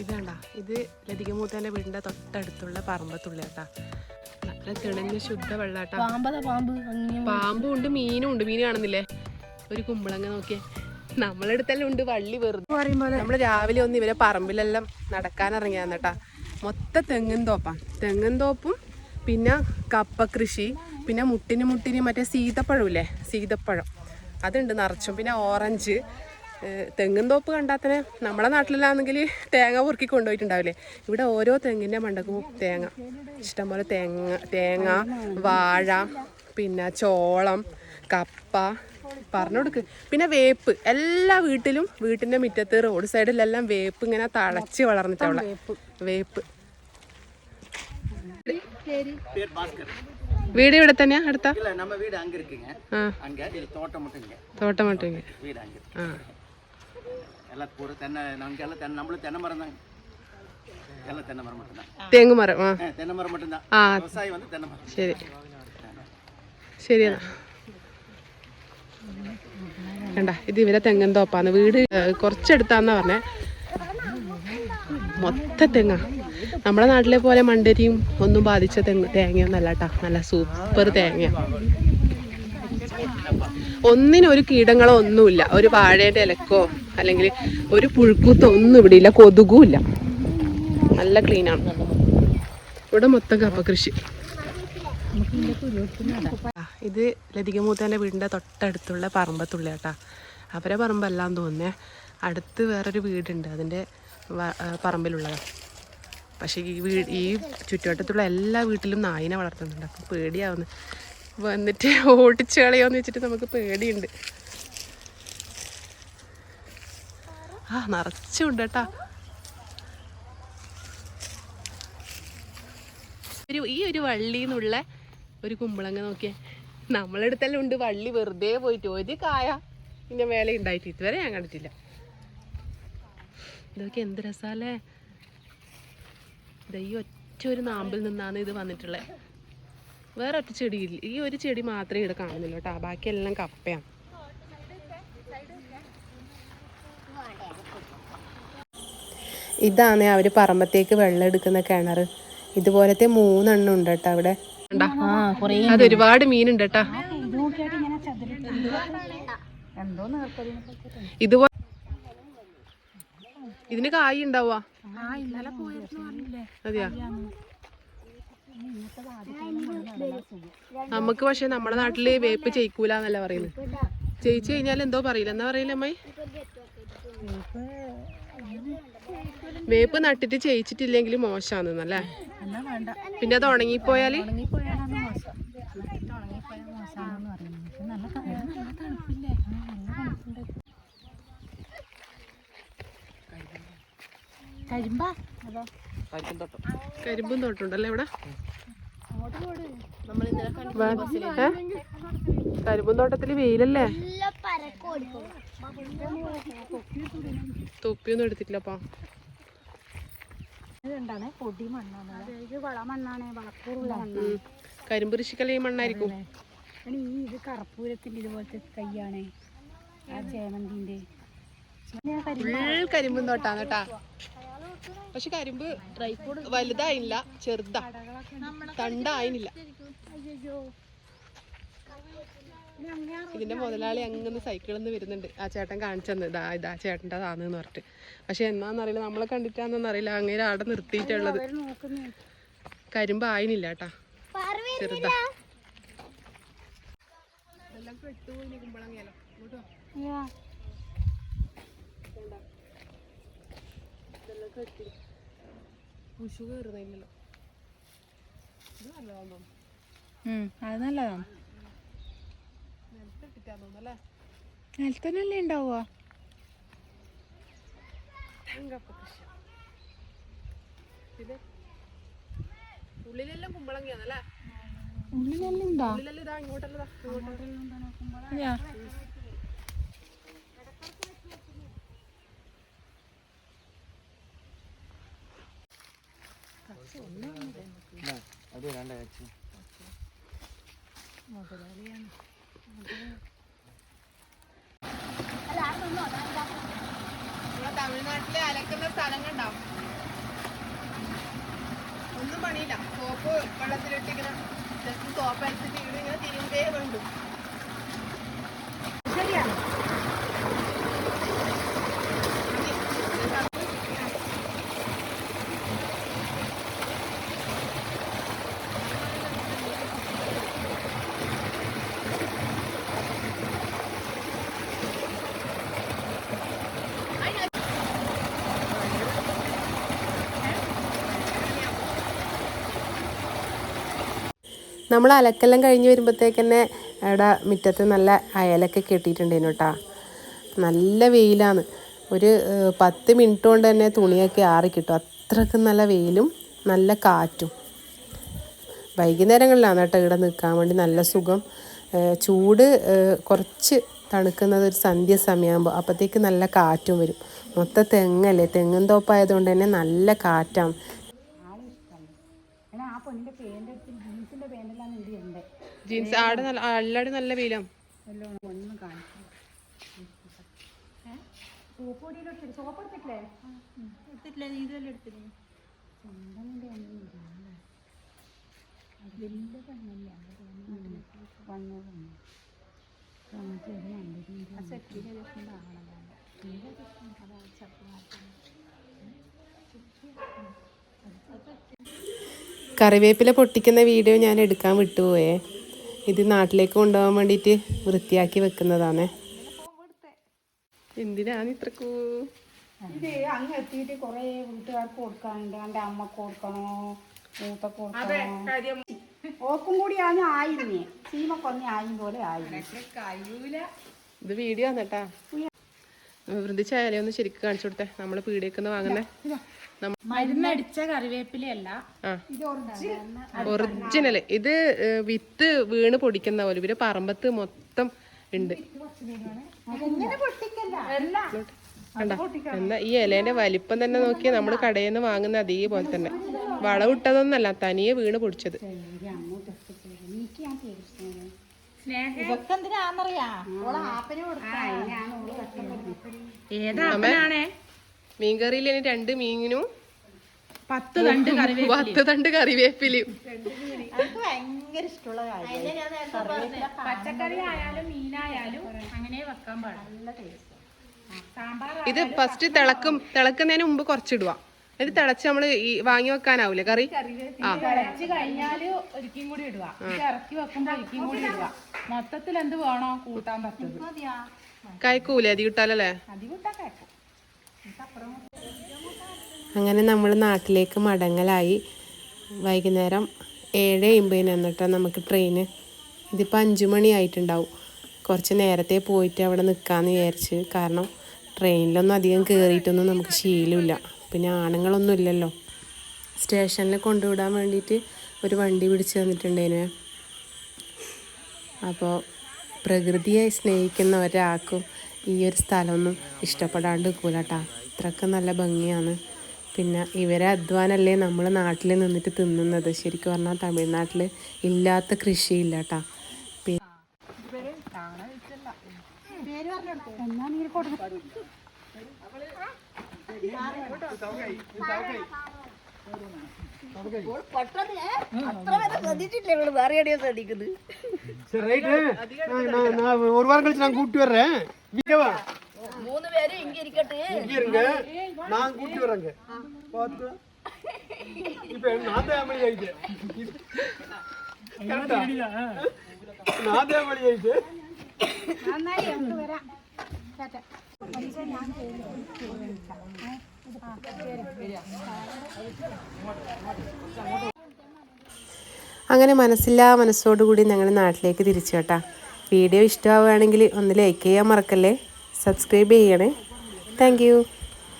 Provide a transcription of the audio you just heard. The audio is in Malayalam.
ഇത് ലതിക ഇത് ലതികമൂത്തേന്റെ വീടിന്റെ തൊട്ടടുത്തുള്ള പറമ്പത്തുള്ള കേട്ടാ നല്ല തെളിഞ്ഞ ശുദ്ധ വെള്ളാട്ടാ. പാമ്പ് ഉണ്ട് മീനും ഉണ്ട് മീൻ കാണുന്നില്ലേ? ഒരു കുമ്പളങ്ങ നോക്കിയേ. നമ്മളെടുത്തെല്ലാം ഉണ്ട് വള്ളി വെറുതെ. നമ്മൾ രാവിലെ ഒന്ന് ഇവരെ പറമ്പിലെല്ലാം നടക്കാൻ ഇറങ്ങിയാന്ന് കേട്ടാ മൊത്ത തെങ്ങും തോപ്പാ. തെങ്ങും തോപ്പും പിന്നെ കപ്പ കൃഷി പിന്നെ മുട്ടിന് മുട്ടിന് മറ്റേ സീതപ്പഴമില്ലേ? സീതപ്പഴം. അതുണ്ട് നിറച്ചും. പിന്നെ ഓറഞ്ച് തെങ്ങും തോപ്പ് കണ്ടാത്തനെ നമ്മളെ നാട്ടിലാണെങ്കിൽ തേങ്ങ പൊറുക്കി കൊണ്ടുപോയിട്ടുണ്ടാവില്ലേ? ഇവിടെ ഓരോ തെങ്ങിന്റെ മണ്ടക്കും തേങ്ങ. ഇഷ്ടംപോലെ തേങ്ങ തേങ്ങ വാഴ പിന്നെ ചോളം കപ്പ പറഞ്ഞു കൊടുക്ക്. പിന്നെ വേപ്പ്. എല്ലാ വീട്ടിലും വീട്ടിന്റെ മുറ്റത്ത് റോഡ് സൈഡിലെല്ലാം വേപ്പ് ഇങ്ങനെ തളച്ച് വളർന്നിട്ടുള്ള വേപ്പ്. വീട് ഇവിടെ തന്നെയാ അടുത്ത? തോട്ടം തോട്ടം எல்லாம் பூரா தென்னை நமக்கு எல்லாம் தென்னை நம்மளும் தென்னை மரம் தாங்க எல்லாம் தென்னை மரம் மட்டும்தான் തേങ്ങുമരം ആ ஆ, தென்னை மரம் மட்டும்தான் ആ விவசாயம் வந்து தென்னை மரம் ശരി ശരി എന്നാ കണ്ട ഇത് ഇവരെ തെങ്ങൻ തോപ്പാന്ന് വീട് ഏഹ്, കുറച്ചെടുത്താന്നാ പറഞ്ഞേ മൊത്ത തെങ്ങ നമ്മുടെ നാട്ടിലെ പോലെ മണ്ടരിയും ഒന്നും ബാധിച്ച തെങ്ങ് തേങ്ങയൊന്നും അല്ല കേട്ടാ നല്ല സൂപ്പർ തേങ്ങ ഒന്നിനും ഒരു കീടങ്ങളോ ഒന്നുമില്ല ഒരു വാഴയുടെ ഇലക്കോ അല്ലെങ്കിൽ ഒരു പുഴുക്കൂത്തോ ഒന്നും ഇവിടെ ഇല്ല കൊതുകും ഇല്ല. നല്ല ക്ലീനാണ് ഇവിടെ മൊത്തം കപ്പ കൃഷി. ഇത് ലതികമൂത്തേന്റെ വീടിന്റെ തൊട്ടടുത്തുള്ള പറമ്പത്തുള്ള കേട്ടാ. അവരെ പറമ്പല്ലാന്ന് തോന്നുന്നേ. അടുത്ത് വേറൊരു വീടുണ്ട് അതിന്റെ പറമ്പിലുള്ളത്. പക്ഷേ ഈ വീട് ഈ ചുറ്റുവട്ടത്തുള്ള എല്ലാ വീട്ടിലും നായിനെ വളർത്തുന്നുണ്ട്. അപ്പം പേടിയാവുന്നു. വന്നിട്ട് ഓടിച്ചു കളയോന്ന് വെച്ചിട്ട് നമുക്ക് പേടിയുണ്ട്. ആ നിറച്ചുണ്ട് കേട്ടാ. ഒരു ഈ ഒരു വള്ളിന്നുള്ള ഒരു കുമ്പളങ്ങ നോക്കിയേ. നമ്മളെടുത്തെല്ലാം ഉണ്ട് വള്ളി വെറുതെ പോയിട്ട് ഒരു കായ ഇതിന്റെ മേലെ ഉണ്ടായിട്ട് ഇതുവരെ ഞാൻ കണ്ടിട്ടില്ല. ഇതൊക്കെ എന്ത് രസാലേ ഈ ഒറ്റ ഒരു നാമ്പിൽ നിന്നാണ് ഇത് വന്നിട്ടുള്ളത് വേറെ ഒറ്റ ചെടിയില്ല. ഈ ഒരു ചെടി മാത്രമേ ഇവിടെ കാണുന്നില്ല കേട്ടോ. ബാക്കിയെല്ലാം കപ്പയാണ്. ഇതാണ് അവർ പറമ്പത്തേക്ക് വെള്ളം എടുക്കുന്ന കിണർ ഇതുപോലത്തെ മൂന്നെണ്ണം ഉണ്ട് കേട്ടോ അവിടെ. ആ കൊറേ അത് ഒരുപാട് മീനുണ്ട് കേട്ടോ. ഇതുപോലെ ഇതിന് കായ് ഉണ്ടാവുക അതെയാ? നമുക്ക് പക്ഷെ നമ്മുടെ നാട്ടിൽ വേപ്പ് ചെയ്ക്കൂല എന്നല്ല പറയുന്നത് ജയിച്ചു കഴിഞ്ഞാൽ എന്തോ പറയില്ല. എന്നാ പറയില്ല അമ്മായി? വേപ്പ് നട്ടിട്ട് ചെയ്യിച്ചിട്ടില്ലെങ്കിൽ മോശമാണെന്നല്ലേ പിന്നെ അത് ഉണങ്ങിപ്പോയാൽ കരിമ്പാ? തോട്ടുണ്ടല്ലേ ഇവിടെ? കരിമ്പും തോട്ടത്തിൽ വെയിലല്ലേ? തൊപ്പിയൊന്നും എടുത്തിട്ടില്ലപ്പാ. ഇതുണ്ടാണ് പൊടി മണ്ണാണ് ഇത് വള മണ്ണാണ് വളക്കൂറുള്ള. കരിമ്പ് ഈ മണ്ണായിരിക്കും. ഈ ഇത് കർപ്പൂരത്തിന്റെ ഇതുപോലത്തെ കയ്യാണ് ആ ചേമന്തിന്റെ കരിമ്പും തോട്ടാണ് കേട്ടാ. പക്ഷെ കരിമ്പ് വലുതായില്ല ചെറുതാ. തണ്ടായില്ല. ഇതിന്റെ മുതലാളി അങ്ങനെ സൈക്കിളിൽ നിന്ന് വരുന്നുണ്ട്. ആ ചേട്ടൻ കാണിച്ചെന്ന്. ഇതാ ഇതാ ചേട്ടന്റെ താന്ന് പറഞ്ഞിട്ട്. പക്ഷെ എന്നാന്നറിയില്ല നമ്മളെ കണ്ടിട്ടാന്നറിയില്ല അറിയില്ല അങ്ങനെ അവിടെ നിർത്തിയിട്ടുള്ളത് കരിമ്പ് ആയിനില്ല കേട്ടാ. ചെറുതാ. കുമ്പളങ്ങിയാലോ. ഇതെല്ലാം കെട്ടി. ഉഷു കയറുന്നില്ലല്ലോ ഇത് നല്ലതാണോ തോന്നുന്നു. അത് നല്ലതാണ് തോന്നുന്നു നിലത്തന്നല്ലേ ഉണ്ടാവുക? ഉള്ളിലെല്ലാം കുമ്പളങ്ങിയാന്നല്ലേ ഉള്ളിലെല്ലാം ഉണ്ടോ ഉള്ളിലെല്ലാം ഇതാ ഇങ്ങോട്ടെല്ലാം അതെയാ തമിഴ്നാട്ടിലെ അലക്കുന്ന സ്ഥലങ്ങളുണ്ടാവും. ഒന്നും പണിയില്ല. സോപ്പ് വെള്ളത്തിലിട്ടിങ്ങനെ ജസ്റ്റ് സോപ്പ് അടിച്ചിട്ട് ഇവിടെ ഇങ്ങനെ തിരുമ്പേ കൊണ്ടു. നമ്മൾ അലക്കെല്ലാം കഴിഞ്ഞ് വരുമ്പോഴത്തേക്ക് തന്നെ അവിടെ മുറ്റത്ത് നല്ല അയലൊക്കെ കെട്ടിയിട്ടുണ്ടേനു കേട്ടോ നല്ല വെയിലാണ്. ഒരു പത്ത് മിനിറ്റ് കൊണ്ട് തന്നെ തുണിയൊക്കെ ആറി കിട്ടും. അത്രക്കും നല്ല വെയിലും നല്ല കാറ്റും. വൈകുന്നേരങ്ങളിലാണ് കേട്ടോ ഇവിടെ നിൽക്കാൻ വേണ്ടി നല്ല സുഖം. ചൂട് കുറച്ച് തണുക്കുന്നത് ഒരു സന്ധ്യ സമയമാകുമ്പോൾ അപ്പോഴത്തേക്ക് നല്ല കാറ്റും വരും. മൊത്തം തെങ്ങല്ലേ? തെങ്ങും തോപ്പായതുകൊണ്ട് തന്നെ നല്ല കാറ്റാണ്. ആ പെണ്ണിന്റെ പേന്റ് എടുത്ത് ജീൻസിന്റെ പേന്റെല്ലാം ഇവിടെ ഉണ്ട് ജീൻസ് ആടെ നല്ല അല്ലാടെ നല്ല ഒന്നും സോപ്പ് എടുത്തിട്ടില്ലേ? എടുത്തിട്ടില്ല നീ എടുത്തില്ലേ? വന്നു കറിവേപ്പില പൊട്ടിക്കുന്ന വീഡിയോ ഞാൻ എടുക്കാൻ വിട്ടുപോയേ. ഇത് നാട്ടിലേക്ക് കൊണ്ടുപോകാൻ വേണ്ടിയിട്ട് വൃത്തിയാക്കി വെക്കുന്നതാണ്. എന്തിനാണ് ഇത്രക്കൂ? ഇത് അങ്ങ് എത്തിയിട്ട് കുറേ വീട്ടുകാർക്ക് കൊടുക്കാനുണ്ട്. എന്റെ അമ്മയ്ക്ക് കൊടുക്കണോ? മൂത്തക്ക് കൊടുക്കണോ? ഓക്കും കൂടി ആണ് ആയിരുന്നേ സീമക്കൊന്നി ആയും പോലെ ആയിരുന്നു ഇത് വീഡിയോ ആണ് കേട്ടാ വൃന്ദിച്ചായാലേ ഒന്ന് ശരിക്കും കാണിച്ചു കൊടുത്തേ. നമ്മൾ പീടിയൊക്കെ വാങ്ങുന്നേ. മരുന്നടിച്ച കറിവേപ്പിലയല്ല ഒറിജിനൽ ഇത് വിത്ത് വീണ് പൊടിക്കുന്ന പോലെ ഇവർ പറമ്പത്ത് മൊത്തം ഉണ്ട്. എന്നാ ഈ ഇലേന്റെ വലിപ്പം തന്നെ നോക്കിയാൽ നമ്മൾ കടയിൽ നിന്ന് വാങ്ങുന്ന അതേപോലെ തന്നെ. വളവിട്ടതൊന്നല്ല തനിയെ വീണ് പൊടിച്ചത്. ഇതൊക്കെ എന്തിനാന്നറിയാ ഓളെ ആപ്പന് കൊടുക്കാൻ മീൻകറിയിൽ ഇനി രണ്ട് മീനിനും പത്ത് തണ്ട് കറിവേപ്പില പത്ത് തണ്ട് കറിവേപ്പിലും എനിക്ക് ഭയങ്കര ഇഷ്ടമുള്ള പച്ചക്കറി ആയാലും മീനായാലും അങ്ങനെ വെക്കാൻ പാടില്ല നല്ല ടേസ്റ്റ്. സാമ്പാർ ഇത് ഫസ്റ്റ് തിളക്കും തിളക്കുന്നതിന് മുമ്പ് കുറച്ചിടുക എന്നിട്ട് തിളച്ച് നമ്മൾ ഈ വാങ്ങി വെക്കാനാവൂലേ കറി? തിളച്ച് കഴിഞ്ഞാൽ ഒരിക്കും കൂടി ഇടുക. ഇത് ഇറക്കി വെക്കുമ്പോ ഒരിക്കും കൂടി ഇടുക. മൊത്തത്തിൽ എന്ത് വേണോ കൂട്ടാൻ പറ്റത് കയക്കൂലേ അതി കിട്ടാലല്ലേ അതി അങ്ങനെ നമ്മൾ നാട്ടിലേക്ക് മടങ്ങലായി. വൈകുന്നേരം ഏഴ് അമ്പതിന് എന്നിട്ടാണ് നമുക്ക് ട്രെയിന് ഇതിപ്പോൾ അഞ്ച് മണി ആയിട്ടുണ്ടാവും. കുറച്ച് നേരത്തെ പോയിട്ട് അവിടെ നിൽക്കാമെന്ന് വിചാരിച്ച്. കാരണം ട്രെയിനിലൊന്നും അധികം കയറിയിട്ടൊന്നും നമുക്ക് ശീലമില്ല. പിന്നെ ആണുങ്ങളൊന്നും ഇല്ലല്ലോ സ്റ്റേഷനിൽ കൊണ്ടുവിടാൻ വേണ്ടിയിട്ട് ഒരു വണ്ടി പിടിച്ച് തന്നിട്ടുണ്ടേനു അപ്പോൾ പ്രകൃതിയെ സ്നേഹിക്കുന്ന ഒരാൾക്കും ഈ ഒരു സ്ഥലമൊന്നും ഇഷ്ടപ്പെടാണ്ട് നിൽക്കൂല കേട്ടോ അത്രയ്ക്ക് നല്ല ഭംഗിയാണ്. പിന്നെ ഇവരെ അധ്വാനമല്ലേ നമ്മൾ നാട്ടിൽ നിന്നിട്ട് തിന്നുന്നത്. ശരിക്കും പറഞ്ഞാൽ തമിഴ്നാട്ടിൽ ഇല്ലാത്ത കൃഷിയില്ല കേട്ടോ പിന്നെ ஒரு வாரம் கழிச்சு நான் கூப்பிட்டு வர்றேன் விக்கவா மூணு பேரும் இங்க இருக்கட்டு இங்க இருங்க நான் கூப்பிட்டு வரேங்க பார்த்து இப்ப நான் ஃபேமிலி ஆயிட்டு நான் ஃபேமிலி ஆயிட்டு நான் தான் எங்க வரேன். അങ്ങനെ മനസ്സില്ലാ മനസ്സോടുകൂടി ഞങ്ങൾ നാട്ടിലേക്ക് തിരിച്ചു കേട്ടാ. വീഡിയോ ഇഷ്ടമാവുകയാണെങ്കിൽ ഒന്ന് ലൈക്ക് ചെയ്യാൻ മറക്കല്ലേ? സബ്സ്ക്രൈബ് ചെയ്യണേ. താങ്ക്